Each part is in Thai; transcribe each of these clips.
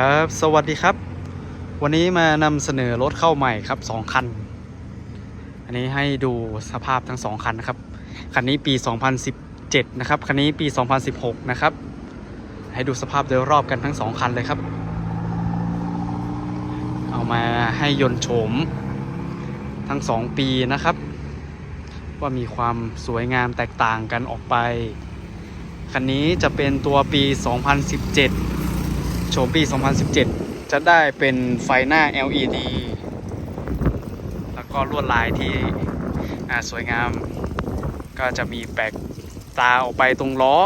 ครับ สวัสดีครับ วันนี้มานำเสนอรถเข้าใหม่ครับสองคัน อันนี้ให้ดูสภาพทั้งสองคันนะครับ คันนี้ปี 2017 นะครับ คันนี้ปี 2016 นะครับ ให้ดูสภาพโดยรอบกันทั้งสองคันเลยครับ เอามาให้ยนต์โฉมทั้งสองปีนะครับ ว่ามีความสวยงามแตกต่างกันออกไป คันนี้จะเป็นตัวปี 2017 โฉมปี 2017 จะได้เป็นไฟหน้า LED แล้วก็ลวดลายที่สวยงาม ก็จะมีแปลกตาออกไปตรงล้อ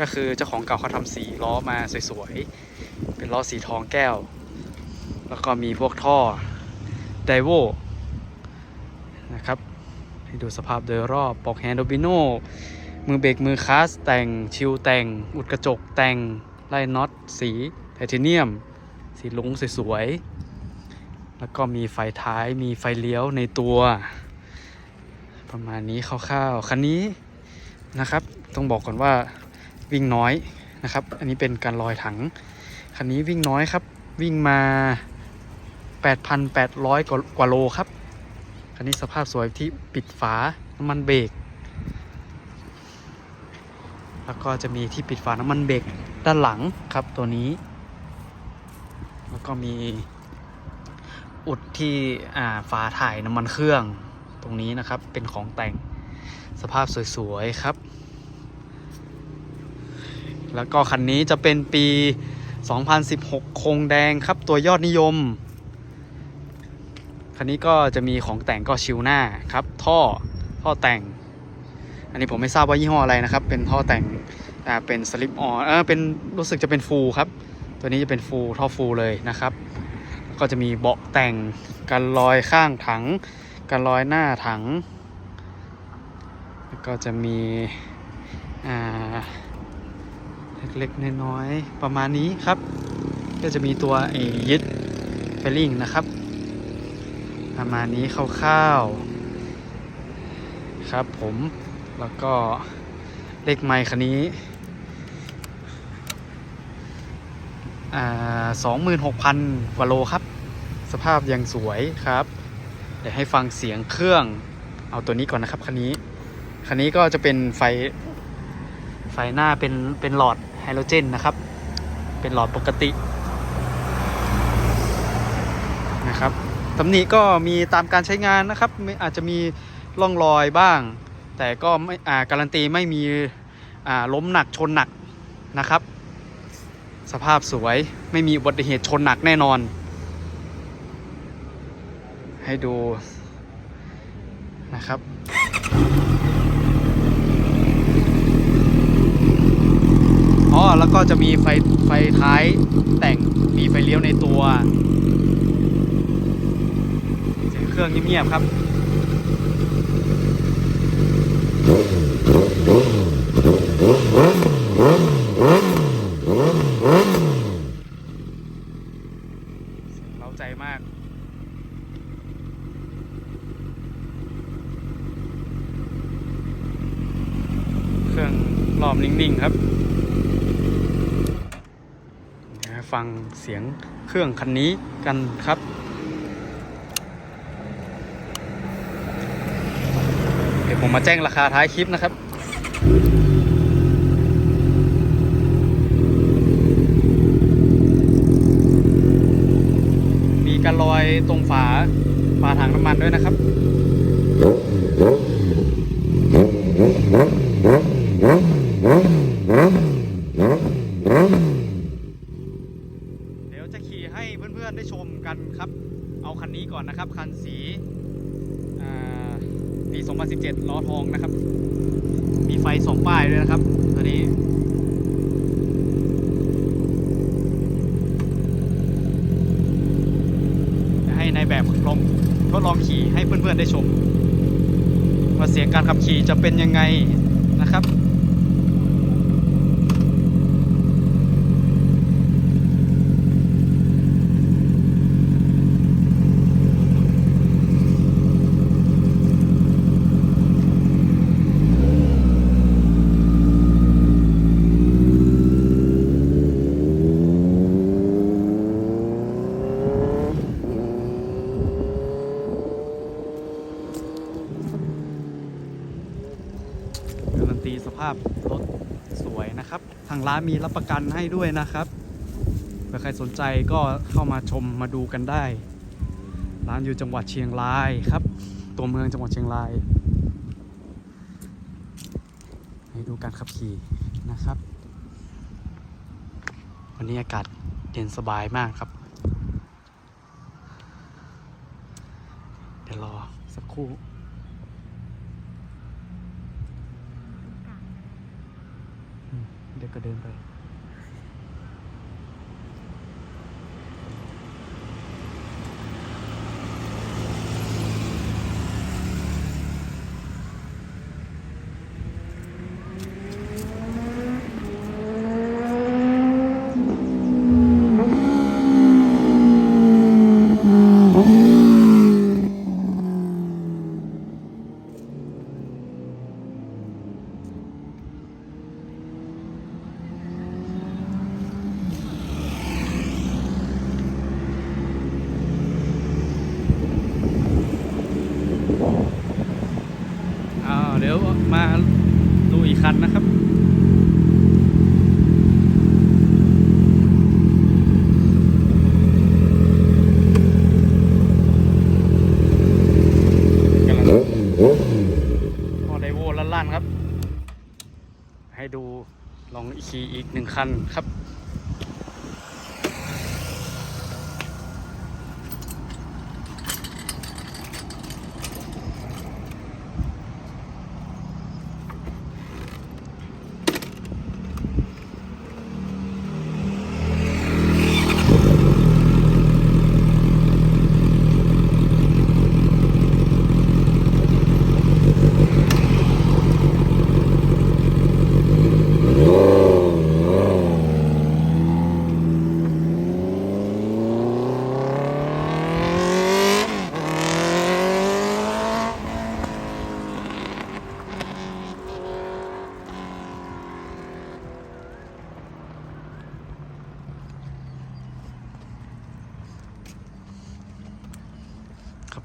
ก็คือเจ้าของเก่าเขาทำสีล้อมาสวยๆ เป็นล้อสีทองแก้ว แล้วก็มีพวกท่อไดโวนะครับให้ดูสภาพโดยรอบปอกแฮนด์โดบิโนมือเบรกมือคลาสแต่งชิวแต่ง อุดกระจกแต่งไล่น็อตสี เทเนียม สีลุงสวยๆ แล้วก็มีไฟท้ายมีไฟเลี้ยวในตัว ประมาณนี้คร่าวๆ คันนี้นะครับต้องบอกก่อนว่าวิ่งน้อยนะครับ อันนี้เป็นการลอยถัง คันนี้วิ่งน้อยครับ วิ่งมา 8,800 กว่ากว่าโลครับ คันนี้สภาพสวยที่ปิดฝาน้ำมันเบรก แล้วก็จะมีที่ปิดฝาน้ำมันเบรกด้านหลังครับตัวนี้ ก็มีอุดที่ฝาถ่ายน้ำมันเครื่องตรงนี้นะครับเป็นของแต่งสภาพสวยๆครับ แล้วก็คันนี้จะเป็นปี 2016โครงแดงครับตัวยอดนิยม คันนี้ก็จะมีของแต่งก็ชิวหน้าครับ ท่อท่อแต่ง อันนี้ผมไม่ทราบว่ายี่ห้ออะไรนะครับ เป็นท่อแต่งอ่เป็นสลิปออนเออเป็นรู้สึกจะเป็นฟูลครับ ตัวนี้จะเป็นฟูท่อฟูเลยนะครับ ก็จะมีเบาะแต่งกันรอยข้างถัง กันรอยหน้าถังแล้วก็จะมีเล็กๆน้อยๆประมาณนี้ครับ ก็จะมีตัวไอ้ยึดเฟลลิ่งนะครับ ประมาณนี้คร่าวๆครับผมแล้วก็เลขไมค์คันนี้ อ่า สองหมื่นหกพันกว่าโลครับ สภาพยังสวยครับ เดี๋ยวให้ฟังเสียงเครื่อง เอาตัวนี้ก่อนนะครับคันนี้ คันนี้ก็จะเป็นไฟ ไฟหน้าเป็น เป็นหลอดไฮโดรเจนนะครับ เป็นหลอดปกตินะครับตำหนิก็มีตามการใช้งานนะครับ อาจจะมีร่องรอยบ้าง แต่ก็ไม่อ่าการันตีไม่มีล้มหนักชนหนักนะครับ สภาพสวยไม่มีอุบัติเหตุชนหนักแน่นอน ให้ดูนะครับ อ๋อ แล้วก็จะมีไฟไฟท้ายแต่งมีไฟเลี้ยวในตัว เสียงเครื่องเงียบๆครับ เสียงเร้าใจมาก เค รื่อง รอบนิ่ง ๆ ครับฟังเสียงเครื่องคันนี้กันครับเดี๋ยวผมมาแจ้งราคาท้ายคลิปนะครับมีการลอยตรงฝาฝาถังน้ำมันด้วยนะครับ เดี๋ยวจะขี่ให้เพื่อนๆได้ชมกันครับ เอาคันนี้ก่อนนะครับ คันสีอ่าปี 2017 ล้อทองนะครับ มีไฟสองป้ายด้วยนะครับตัวนี้ ให้ในายแบบลองทดลองขี่ให้ เพื่อนๆได้ชม ว่าเสียงการขับขี่จะเป็นยังไงนะครับ ร้านมีรับประกันให้ด้วยนะครับเผื่อใครสนใจก็เข้ามาชมมาดูกันได้ ร้านอยู่จังหวัดเชียงรายครับ ตัวเมืองจังหวัดเชียงราย ให้ดูการขับขี่นะครับ วันนี้อากาศเย็นสบายมากครับ เดี๋ยวรอสักครู่ อืมเดี๋ยว ก็เดินไป อ้าวเดี๋ยวมาดูอีกคันนะครับ กำลังพอไดโวลั่นๆครับ ให้ดู ขี่อีกหนึ่งคันครับ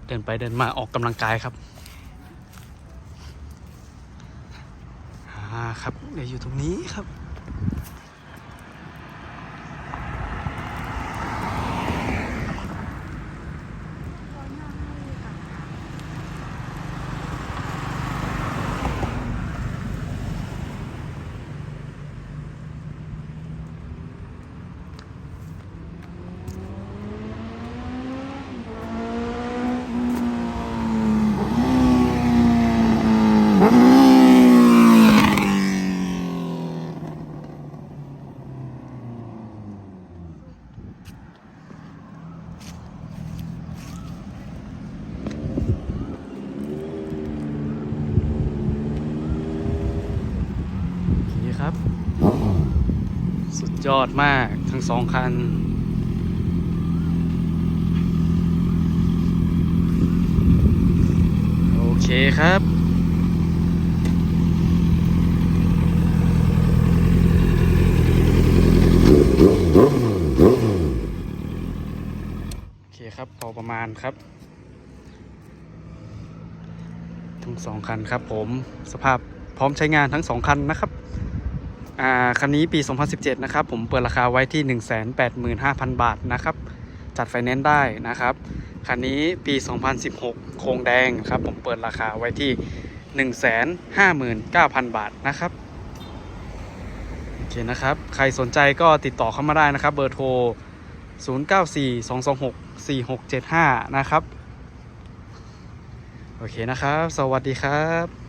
เดินไปเดินมาออกกำลังกายครับอ่าครับเดี๋ยวอยู่ตรงนี้ครับ ยอดมากทั้งสองคัน โอเคครับโอเคครับพอประมาณครับ ทั้งสองคันครับผมสภาพพร้อมใช้งานทั้งสองคันนะครับ คันนี้ปี 2017 นะครับ ผมเปิดราคาไว้ที่ 185,000 บาทนะครับ จัดไฟแนนซ์ได้นะครับ คันนี้ปี 2016 โครงแดงครับ ผมเปิดราคาไว้ที่ 159,000 บาทนะครับ โอเคนะครับ ใครสนใจก็ติดต่อเข้ามาได้นะครับ เบอร์โทร 0942264675 นะครับ โอเคนะครับ สวัสดีครับ